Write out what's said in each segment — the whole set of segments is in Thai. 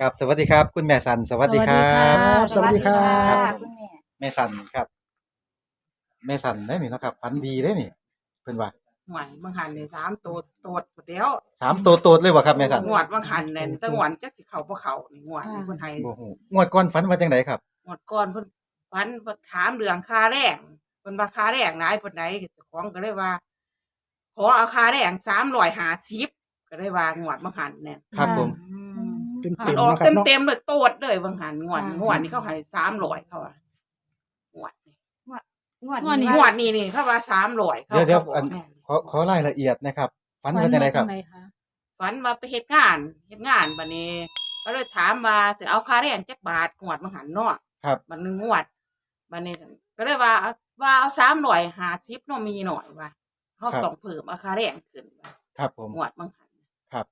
กับสวัสดีครับ คุณแม่สันสวัสดีครัสวัสดีบค่ะครับคุณแม่แม่สันครับ แม่สันได้นี่เนาะครับฝันดีได้นี่เพิ่นว่าหวยบางหันนี่สามตัวตัวเดียวสามตัวโตดเลยว่ะครับแม่สันงวดบางหันเนี่ยแตั้งวดจักสิเข้าบ่เข้านี่งวดนี่คนไทยโอ้โหงวดก่อนฝันว่าจังไดครับ งวดก่อนเพิ่นฟันเพิ่นถามเรื่องค่าแรงเพิ่นว่าค่าแรงนายเพิ่นใดเจ้าของก็เลยว่า ขอเอาค่าแรง350ก็เลยว่างวดบางหันเนี่ยครับผม เต็มมัเต็นมออกนะครับเนาะเต็มๆเลยโตดเลยบางหันงวดอ่างงวดนี้เขาให้300เขาว่างวดนี่งวดงวดนี้งวดนี้นี่เขาว่า300เขาเดี๋ยวเดี๋ยวขาบอกอันแม่ขอขอรายละเอียดนะครับฝันว่าจังไดครับคะฝันว่าไปเฮ็ดงานเฮ็ดงานบัดนี้ ก็เลยถามว่าสิเอาค่าแรงจักบาทงวดบางหันเนาะครับมันหนึ่งงวดมันนี่ก็เลยว่าเอาว่าเอาสามหน่อยหาทิปเนาะมีหน่อยว่าเขาครับต้องเพิ่มอาคาแรงขึ้นว่าครับผมงวดบางหันครับ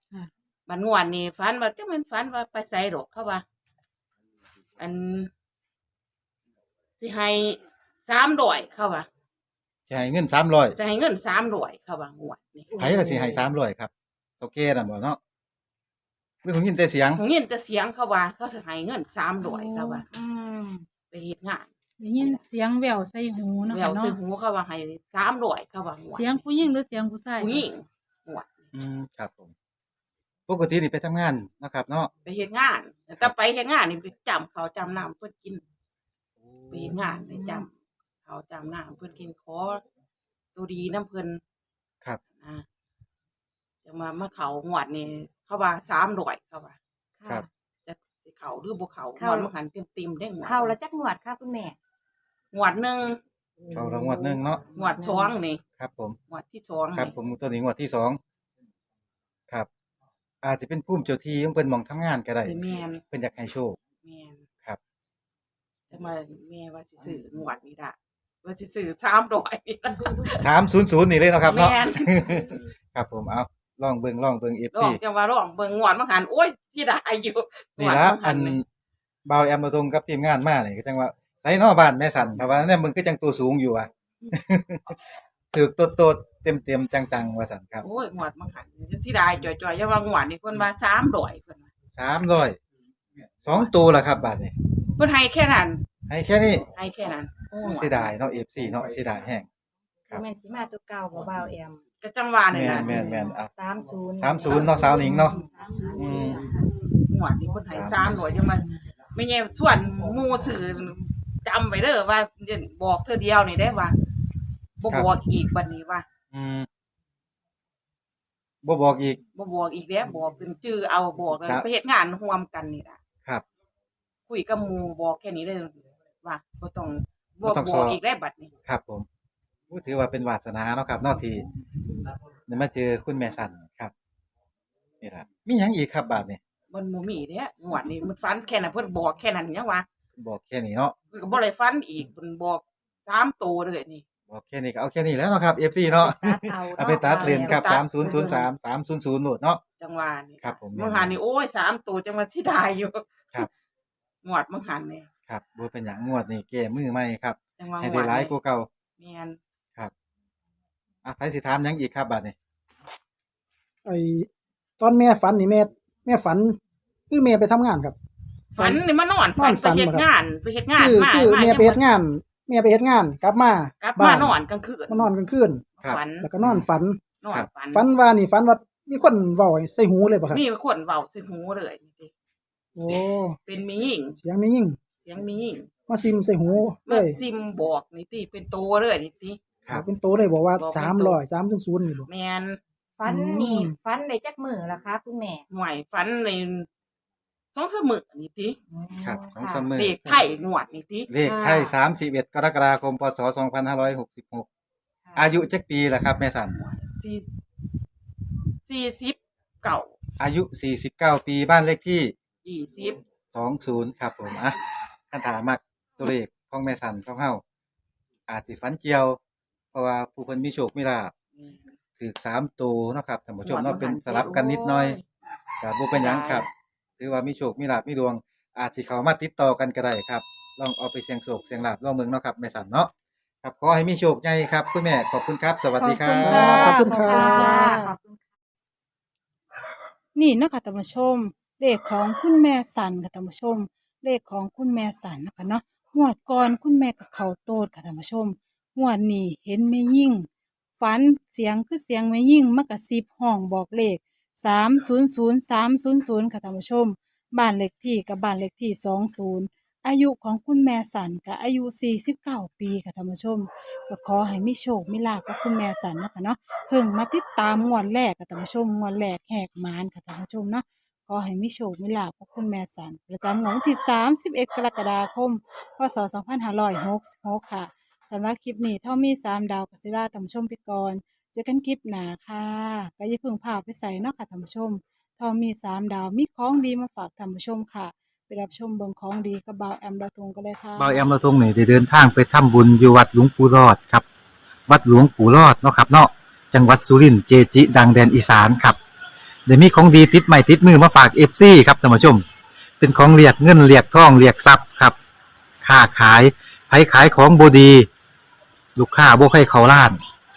มันงวดนี่ฟันว่าจะเป็นฟันว่าไปใส่ดอกเขาว่า อันที่ให้สามดอยเขาว่าสิให้เงิน300จะให้เงินสามดอยเขาว่างวดนี่ไผล่ะสิให้300ครับโอเคน่ะบ่เนาะเรื่องของยินแต่เสียงผมยินแต่เสียงเขาว่า เขาจะให้เงินสามดอยเขาว่าอืมไปเฮ็ดงานได้ยินเสียงแววใส่หูเนาะแวค่ะวซื้อเนาะหูเขาว่าให้สามดอยเขาว่างวดเสียงผู้หญิงหรือเสียงผู้ชายผู้หญิงงวดอืมครับผม ปกตินี่ไปทำงานเนาะครับ เนาะไปเฮ็ดงานแต่ไปเฮ็ดงานนี่ไปจำเขาวจำน้ำเพิ่นกินไปเฮ็ดงานไปจำเขาวจำน้ำเพิ่นกินขอตัวดีน้ำเพิ่นครับนะจะมามาเขางวดนี่เขาว่าสามร้อยเขาว่าครับ จะสิเขาหรือบ่เขางเข้า วดมันหันเต็มๆได้งวดเข้าแล้วจักงวดค่ะคุณแม่งวดหนึ่งเข้าละงวดหนึงเนาะงวดสองนี่ครับผม งวดที่สองครับนี่ ผมตัวนี้งวดที่สองครับ อาจจะเป็นภูมิเจ้าที่ของเพิ่นหมองทำงานก็ได้สิแม่นเพิ่นอยากให้โชค แม่นครับจะมาแม่ว่าสิซื้องวดนี้ล่ะว่าสิซื้อสามร้อยนี่ล่ะ300นี่เลยเนาะครับเนาะ แม่น ครับผมเอาลองเบิ่งลองเบิ่ง ร้ FC องจังว่าร้องเบิ่งงวดมันหันโอ้ยที่ได้อยู่นี่ละงวดมัอันหับ่าวแอมมาตรงกับทีมงานมานี่ก็จังว่าไสเนาะบ้านแม่สันเพราะว่าเนี่ยมึงก็จังตัวสูงอยู่อะถูกโตๆ เต็มๆจังๆว่าซั่นครับโอ้ยงวดมันหันที่ได้จ่อยๆอย่าว่างวดนี่เพิ่นว่าสามร้อยเพิ่นว่า300สองตัวล่ะครับบาดนี้เพิ่นให้แค่นั้นให้แค่นี้ให้แค่นั้นโอ้เสียดายเนาะ FC เนาะเสียดายแฮงครับ แม่นสิมาตัวเก่าบ่เบาแอมก็จังว่านี่แม่ล่ะนแม่นแม่นอะ 30 30เนาะสาวหนิงเนาะ อืม งวดนี่เพิ่นให้สามร้อยจังว่าไม่ใช่ส่วนหมู่ซื้อจำไว้เด้อว่าบอกเธอเดียวนี่ได้ว่าบ่บอกอีกบัดนี้ว่า อืมบ่บอกอีก บ่บอกอีกแล้วบอกเป็นชื่อเอาบอกเลยครับไปเฮ็ดงานร่วมกันนี่ล่ะครับคุยกับหมู่บอกแค่นี้เลยว่าบ่ต้องบ่บ่ต้องบสออบ กอีกแล้วบัดนี้ ครับผมอู้ถือว่าเป็นวาสนาเนาะครับเนอกที่ได้มาเจอคุณแม่สันครับนี่ล่ะมีหยังอีกครับบาดนี้มันบ่มีเด้งวดนี้มันฟันแค่นั้นเพิ่นบอกแค่นั้นยังว่าบอกแค่นี้เนาะเพิ่นก็บ่ได้ฟันอีกเพิ่นบอกสามตัวเลยนี่ บอกแค่นี้ก็เอาแค่นี้แล้วเนาะครับ FC เนาะตัดเอาเอาไปตัดเลนครับตัด 3003 300โหนดเนาะจังหวะนี่ครับผม มึงหันนี่โอ้ยสามตัวจังว่าที่ได้อยู่ครับงวดมึงหันนี่ครับบ่เป็นหยังงวดนี้แก้มือใหม่ครับจังหวะให้งได้วดหลายนี่กว่าเก่าแม่นอะไผสิถามหยังอีกครับบาดนี้ไอ้ตอนแม่ฝันนี่แม่แม่ฝัน คือแม่ไปทำงานครับ ฝันนี่มานอนฝันนอนฝัไปนเฮ็ดบ่ครับ งาน ไปเฮ็ดงานคือมาคือมาแม่ไปเฮ็ดงาน แม่ไปเฮ็ดงาน กลับมากลับบ้มานอนกลางคืนมานอนกลางคืนครับ ฝันแล้วก็นอนฝันนอนฝันฝันว่านี่ฝันว่ามีคนเว้าใส่หูเลยบ่ครับนี่คนเว้าใส่หูเลยนี่ติโอ้เป็นมีหญิงเสียงมียิ่งเสียงมีหญิงมาซิมใส่หูเลมายซิมบอกนี่ติเป็นตัวเลยนี่ติครับเป็นโตเลยบอกว่าบอกเป็นโต300 300นี่บ่แม่นฟันนี่ฟันได้จักมือล่ะคะคุณแม่หวยฝันใน สองสามมื้อนี่ติครับของค่ะซัมเมอร์เลขไทยงวดนี่ติเลขไทย31กรกฎาคมพศ2566อายุจักปีล่ะครับ แม่สันสี่สี่สิบเก่าอายุ49ปีบ้านเลขที่ยี่สิบ20ครับผมอะคันถามมักตัวเลขของแม่สันของเฮาอาจสิฝันเกี่ยว เพราะว่าผู้เพิ่นมีโชคมีลาภถูก3ตัวเนาะครับท่านผู้ชมเนาะเป็นสลับกันนิดหน่อยก็บ่เป็นหยังครับ ถือว่ามีโชคมีลาภมีดวง อาจสิเข้ามาติดต่อกันก็ได้ครับ ลองเอาไปเสี่ยงโชคเสี่ยงลาภลองเบิ่งเนาะครับแม่สันเนาะครับขอให้มีโชคใหญ่ครับคุณแม่ขอบคุณครับ สวัสดีครัขอบคุณบค่ะขอบคุณครับขอบคุณนี่เนาะคะท่านผู้ชม เลขของคุณแม่สันค่ะท่านผู้ชม เลขของคุณแม่สันเนาะคะเนาะงวดก่อนคุณแม่กับเขาโตดค่ะท่านผู้ชมงวดนี้เห็นแม่ยิ่ง ฝันเสียงคือเสียงแม่ยิ่งมากระซิบห้องบอกเลข สามศูนย์ศูนย์สามศูนย์ศูนย์ค่ะท่านผู้ชม บ้านเลขที่กับบ้านเลขที่สองศูนย์อายุของคุณแม่สันกับอายุสี่สิบเก้าปีค่ะท่านผู้ชมก็ขอให้มีโชคมีลาภกับคุณแม่สันนะคะเนาะเพิ่งมาติดตามงวดแรกค่ะท่านผู้ชมงวดแรกแหกมานค่ะท่านผู้ชมเนาะขอให้มีโชคมีลาภกับคุณแม่สันประจำงวดที่สามสิบเอ็ดกรกฎาคม พศสองพันห้าร้อยหกสิบหกค่ะสำหรับคลิปนี้เท่ามีสามดาวกัสิราท่านผู้ชมไปก่อน เจอกันคลิปหน้าค่ะก็อย่าเพิ่งพาไปใส่เนาะค่ะท่านผู้ชมท่ามีสามดาวมีของดีมาฝากท่านผู้ชมค่ะ ไปรับชมเบิงของดีกับบ่าวแอมดาวทงก็เลยค่ะ เบาแอมเราทงนี่ได้เดินทางไปทำบุญอยู่วัดหลวงปู่รอดครับ วัดหลวงปู่รอดเนาะครับเนาะจังหวัดสุรินทร์เจจิ ดังแดนอีสานครับเดี๋ยวมีของดีติดใหม่ติดมือมาฝากเอฟซีครับท่านผู้ชม เป็นของเรียกเงินเรียกทองเรียกทรัพย์ครับค้าขายไผขายของบดี ลูกค้าบ่ให้เขาล้าน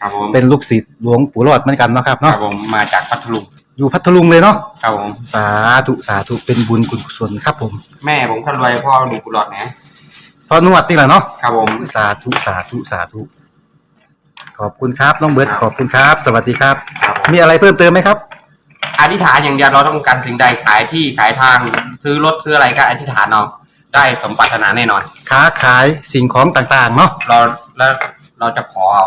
ครับผมเป็นลูกศิษย์หลวงปู่รอดเหมือนกันเนาะครับครัเนาะบผมมาจากพัทลุงอยู่พัทลุงเลยเนาะครับผมสาธุสาธุเป็นบุญคุณกุศลครับผมแม่ผมคนรวยพ่อหนุ่มกุหลาบนะพอนวดนี่แหละเนาะครับผมสาธุสาธุสาธุขอบคุณครับน้องเบิร์ดขอบคุณครับ สวัสดีครับครับผมมีอะไรเพิ่มเติมไหมครับ อธิษฐานอย่างเดียวเราต้องการสิ่งใดขายที่ขายทางซื้อรถซื้ออะไรก็อธิษฐานเอาได้สมปรารถนาแน่นอนค้าขายสิ่งของต่างๆเนาะเราแล้วเราจะขอเอา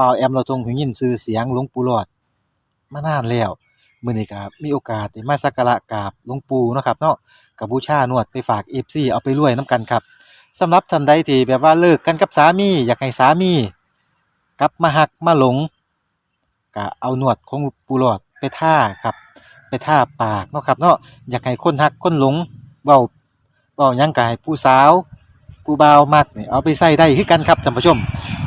บ่าวแอมเราทรงหูยินชื่อเสียงหลวงปู่หลอดมานานแล้วมื้อนี้ก็มีโอกาสได้มาสักการะกราบหลวงปู่เนาะครับเนาะกับบูชานวดไปฝาก FC เอาไปรวยนํกันครับสำหรับท่านใดที่แบบว่าเลิกกันกับสามีอยากให้สามี กลับมาหักมาหลงก็เอาหนวดของปูหลอดไปท่าครับ ไปท่าปากเนาะครับเนาะอยากให้คนหักคนหลงเว้าเว้ายังกายผู้สาว ผู้บ่าวมักนี่เอาไปใส่ได้คือกันครับท่านผู้ชม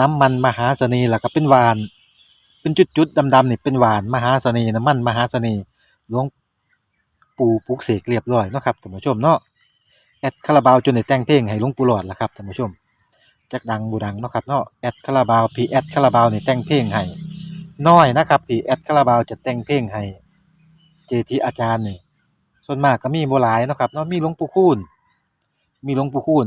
น้ำมันมหาเสน่ห์แล้วก็เป็นหวาน เป็นจุดๆดำๆนี่เป็นหวานมหาเสน่ห์น้ำมันมหาเสน่ห์หลวงปู่ปลุกเสกเรียบร้อยเนาะครับท่านผู้ชมเนาะแอดคาราบาวจนได้แต่งเพลงให้หลวงปู่หลอดล้วครับท่านผู้ชมจักดังบูดังเนาะครับเนาะแอดคาราบาวพีแอดคาราบาวนี่แต่งเพลงให้น้อยนะครับที่แอดคาราบาวจะแต่งเพลงให้เจทีอาจารย์นี่ส่วนมากก็มีโบ่หลายเนาะครับเนาะมีหลวงปู่คูณมีหลวงปู่คูณ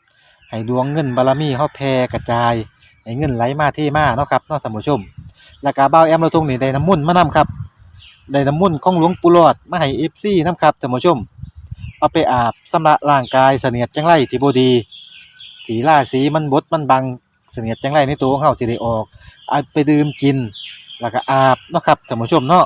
ให้ดวงเงินบารมีเฮาแผ่กระจายให้เงินไหลมาเทมาเนาะครับเนาะท่านผู้ชม แล้วก็บ่าแอมเราตรงนี้ได้น้ำมุ่นมานํครับได้น้ำมุ่นของหลวงปู่หลอดมาให้ FC นํครับท่านผู้ชม เอาไปอาบสำระร่างกายเสนียดจังไรที่บดีสีราสีมันบดมันบังเสนียดจังไรในตัวของเฮาสิได้ออกเอาไปดื่มกิน แล้วก็อาบเนาะครับท่านผู้ชมเนาะ